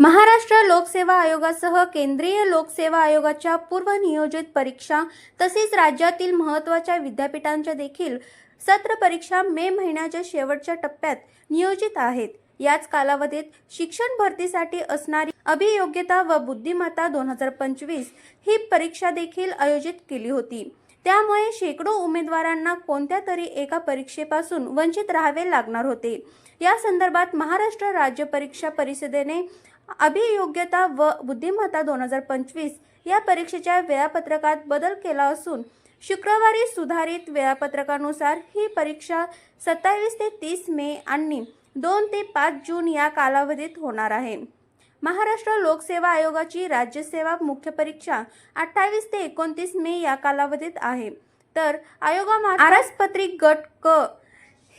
महाराष्ट्र लोकसेवा आयोगासह केंद्रीय लोकसेवा आयोगाच्या पूर्वनियोजित परीक्षा तसेच राज्यातील महत्त्वाच्या विद्यापीठांच्या देखील सत्र परीक्षा मे महिन्याच्या शेवटच्या टप्प्यात नियोजित आहेत. याच कालावधीत शिक्षण भरतीसाठी असणारी अभियोग्यता व बुद्धिमत्ता दोन हजार पंचवीस ही परीक्षा देखील आयोजित केली होती. त्यामुळे शेकडो उमेदवारांना कोणत्या तरी एका परीक्षेपासून वंचित राहावे लागणार होते. या संदर्भात महाराष्ट्र राज्य परीक्षा परिषदेने अभियोग्यता व बुद्धिमत्ता दोन हजार पंचवीस या परीक्षेच्या वेळापत्रकात बदल केला असून शुक्रवारी सुधारित वेळापत्रकानुसार ही परीक्षा सत्तावीस ते तीस मे आणि दोन ते पाच जून या कालावधीत होणार आहे. महाराष्ट्र लोकसेवा आयोगाची राज्यसेवा मुख्य परीक्षा अठ्ठावीस ते एकोणतीस मे या कालावधीत आहे. तर आयोगामार्फत आरसपत्रिक गट क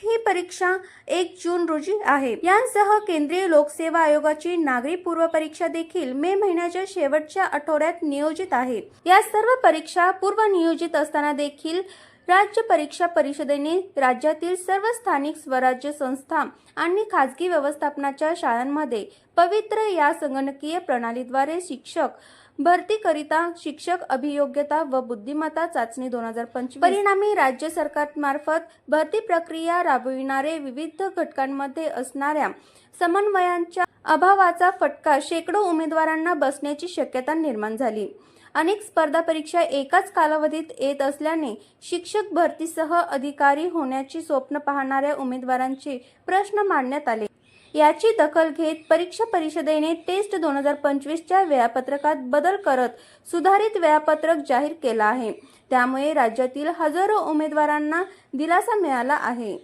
ही परीक्षा एक जून रोजी आहे. यांसह केंद्रीय लोकसेवा आयोगाची नागरी पूर्व परीक्षा देखील मे महिन्याच्या शेवटच्या आठवड्यात नियोजित आहे. या सर्व परीक्षा पूर्वनियोजित असताना देखील राज्य परीक्षा परिषदेने राज्यातील सर्व स्थानिक स्वराज्य संस्था आणि खाजगी व्यवस्थापनाच्या शाळांमध्ये पवित्र या संगणकीय प्रणालीद्वारे शिक्षक भरतीकरिता शिक्षक अभियोग्यता व बुद्धिमत्ता चाचणी दोन हजार पंचवीस परिणामी राज्य सरकारमार्फत भरती प्रक्रिया राबविणारे विविध घटकांमध्ये असणाऱ्या समन्वयांच्या अभावाचा फटका शेकडो उमेदवारांना बसण्याची शक्यता निर्माण झाली. अनेक स्पर्धा परीक्षा एकाच कालावधीत येत असल्याने शिक्षक भरतीसह अधिकारी होण्याची स्वप्न पाहणाऱ्या उमेदवारांचे प्रश्न मांडण्यात आले. याची दखल घेत परीक्षा परिषदेने टेस्ट दोन हजार पंचवीसच्या वेळापत्रकात बदल करत सुधारित वेळापत्रक जाहीर केला आहे. त्यामुळे राज्यातील हजारो उमेदवारांना दिलासा मिळाला आहे.